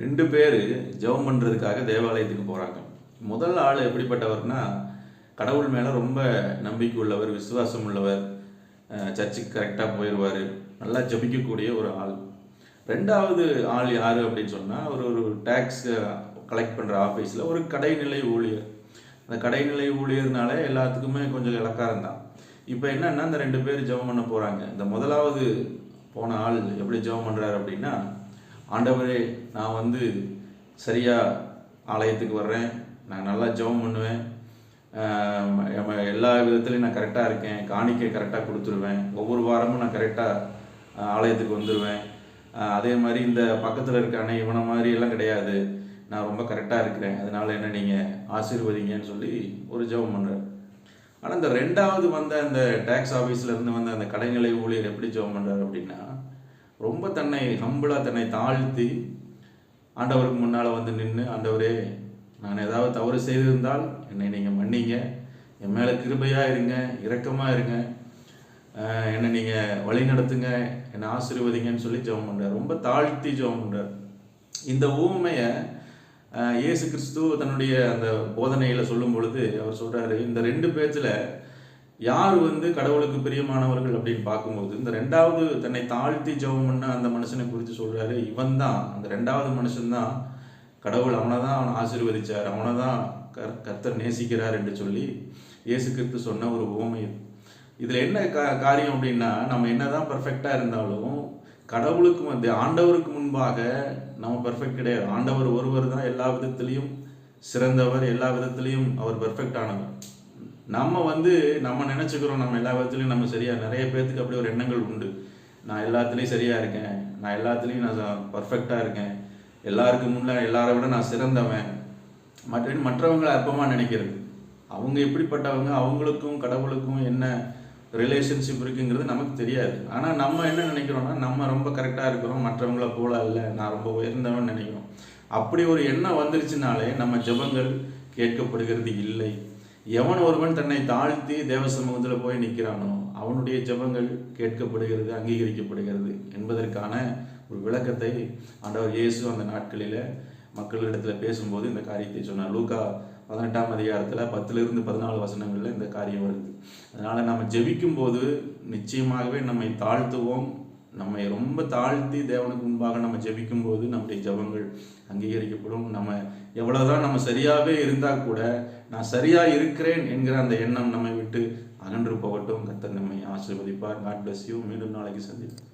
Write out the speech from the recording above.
ரெண்டு பேர் ஜெபம் பண்ணுறதுக்காக தேவாலயத்துக்கு போகிறாங்க முதல் ஆள் எப்படிப்பட்டவர்னா கடவுள் மேலே ரொம்ப நம்பிக்கை உள்ளவர் விசுவாசம் உள்ளவர் சர்ச்சுக்கு கரெக்டாக போயிடுவார் நல்லா ஜபிக்கக்கூடிய ஒரு ஆள். ரெண்டாவது ஆள் யார் அப்படின்னு சொன்னால் ஒரு ஒரு டேக்ஸ் கலெக்ட் பண்ணுற ஆஃபீஸில் ஒரு கடைநிலை ஊழியர். அந்த கடைநிலை ஊழியர்னால எல்லாத்துக்குமே கொஞ்சம் இலக்காரம் தான். இப்போ என்னன்னா இந்த ரெண்டு பேர் ஜெபம் பண்ண போகிறாங்க இந்த முதலாவது போன ஆள் எப்படி ஜெபம் பண்ணுறாரு அப்படின்னா ஆண்டவரே நான் வந்து சரியாக ஆலயத்துக்கு வர்றேன். நான் நல்லா ஜெபம் பண்ணுவேன். எல்லா விதத்துலையும் நான் கரெக்டாக இருக்கேன். காணிக்கை கரெக்டாக கொடுத்துருவேன். ஒவ்வொரு வாரமும் நான் கரெக்டாக ஆலயத்துக்கு வந்துடுவேன் அதே மாதிரி இந்த பக்கத்தில் இருக்க இருக்கானே இவனை மாதிரி எல்லாம் கிடையாது. நான் ரொம்ப கரெக்டாக இருக்கிறேன். அதனால் என்ன நீங்கள் ஆசீர்வதிங்கன்னு சொல்லி ஒரு ஜெபம் பண்ணுறேன் ஆனால் இந்த ரெண்டாவது வந்த அந்த டேக்ஸ் ஆஃபீஸில் இருந்து வந்த அந்த கடைநிலை ஊழியர் எப்படி ஜெபம் பண்ணுறாரு அப்படின்னா ரொம்ப தன்னை ஹம்பிளாக தன்னை தாழ்த்தி ஆண்டவருக்கு முன்னால் வந்து நின்று ஆண்டவரே நான் ஏதாவது தவறு செய்திருந்தால் என்னை நீங்கள் மன்னிங்க. என் மேலே கிருபையாக இருங்க இரக்கமாக இருங்க. என்னை நீங்கள் வழி நடத்துங்க. என்னை ஆசீர்வதிங்கன்னு சொல்லி ஜெபம் பண்ணுறார் ரொம்ப தாழ்த்தி ஜெபம் பண்ணுறார் இந்த ஊமையை இயேசு கிறிஸ்து தன்னுடைய அந்த போதனையில் சொல்லும் பொழுது அவர் சொல்கிறாரு இந்த ரெண்டு பேச்சில் யார் வந்து கடவுளுக்கு பிரியமானவர்கள் அப்படின்னு பார்க்கும்போது இந்த ரெண்டாவது தன்னை தாழ்த்தி ஜெபம் பண்ண அந்த மனுஷனை குறித்து சொல்கிறாரு இவன் தான். அந்த ரெண்டாவது மனுஷன்தான் கடவுள். அவனை தான் அவனை ஆசீர்வதிச்சார். அவனை தான் கர் கர்த்தர் நேசிக்கிறார் என்று சொல்லி இயேசு கிறிஸ்து சொன்ன ஒரு உவமை இதில் என்ன கா காரியம் அப்படின்னா நம்ம என்னதான் பர்ஃபெக்டாக இருந்தாலும் கடவுளுக்கு வந்து ஆண்டவருக்கு முன்பாக நம்ம பர்ஃபெக்ட் கிடையாது. ஆண்டவர் ஒருவர் தான் எல்லா விதத்திலையும் சிறந்தவர் எல்லா விதத்திலையும் அவர் பர்ஃபெக்ட் ஆனவர். நம்ம வந்து நம்ம நினச்சிக்கிறோம் நம்ம எல்லா விதத்துலையும் நம்ம சரியாக நிறைய பேர்த்துக்கு அப்படி ஒரு எண்ணங்கள் உண்டு. நான் எல்லாத்துலேயும் சரியாக இருக்கேன். நான் எல்லாத்துலேயும் நான் பர்ஃபெக்டாக இருக்கேன். எல்லாருக்கு முன்னே எல்லாரை விட நான் சிறந்தவன். மற்ற மற்றவங்களை அற்பமாக நினைக்கிறது. அவங்க எப்படிப்பட்டவங்க அவங்களுக்கும் கடவுளுக்கும் என்ன ரிலேஷன்ஷிப் இருக்குங்கிறது நமக்கு தெரியாது. ஆனால் நம்ம என்ன நினைக்கிறோம்னா நம்ம ரொம்ப கரெக்டாக இருக்கிறோம். மற்றவங்கள போல இல்லை நான் ரொம்ப உயர்ந்தவன் நினைக்கிறோம். அப்படி ஒரு எண்ணம் வந்துருச்சுனாலே நம்ம ஜெபங்கள் கேட்கப்படுகிறது இல்லை. எவன் ஒருவன் தன்னை தாழ்த்தி தேவ சமூகத்தில் போய் நிற்கிறானோ அவனுடைய ஜெபங்கள் கேட்கப்படுகிறது அங்கீகரிக்கப்படுகிறது என்பதற்கான ஒரு விளக்கத்தை ஆண்டவர் இயேசு அந்த நாட்களில் மக்களிடத்தில் பேசும்போது இந்த காரியத்தை சொன்னார். லூக்கா பதினெட்டாம் அதிகாரத்தில் பத்துலேருந்து பதினாலு வசனங்களில் இந்த காரியம் வருது. அதனால் நம்ம ஜெபிக்கும் போது நிச்சயமாகவே நம்மை தாழ்த்துவோம் நம்மை ரொம்ப தாழ்த்தி தேவனுக்கு முன்பாக நம்ம ஜெபிக்கும் போது நம்முடைய ஜெபங்கள் அங்கீகரிக்கப்படும். நம்ம எவ்வளவுதான் நம்ம சரியாகவே இருந்தால் கூட நான் சரியாக இருக்கிறேன் என்கிற அந்த எண்ணம் நம்மை விட்டு அகன்று போகட்டும். கத்தர் நம்மை ஆசீர்வதிப்பார். காட் பிளஸ் யூ மீண்டும் நாளைக்கு சந்திப்போம்.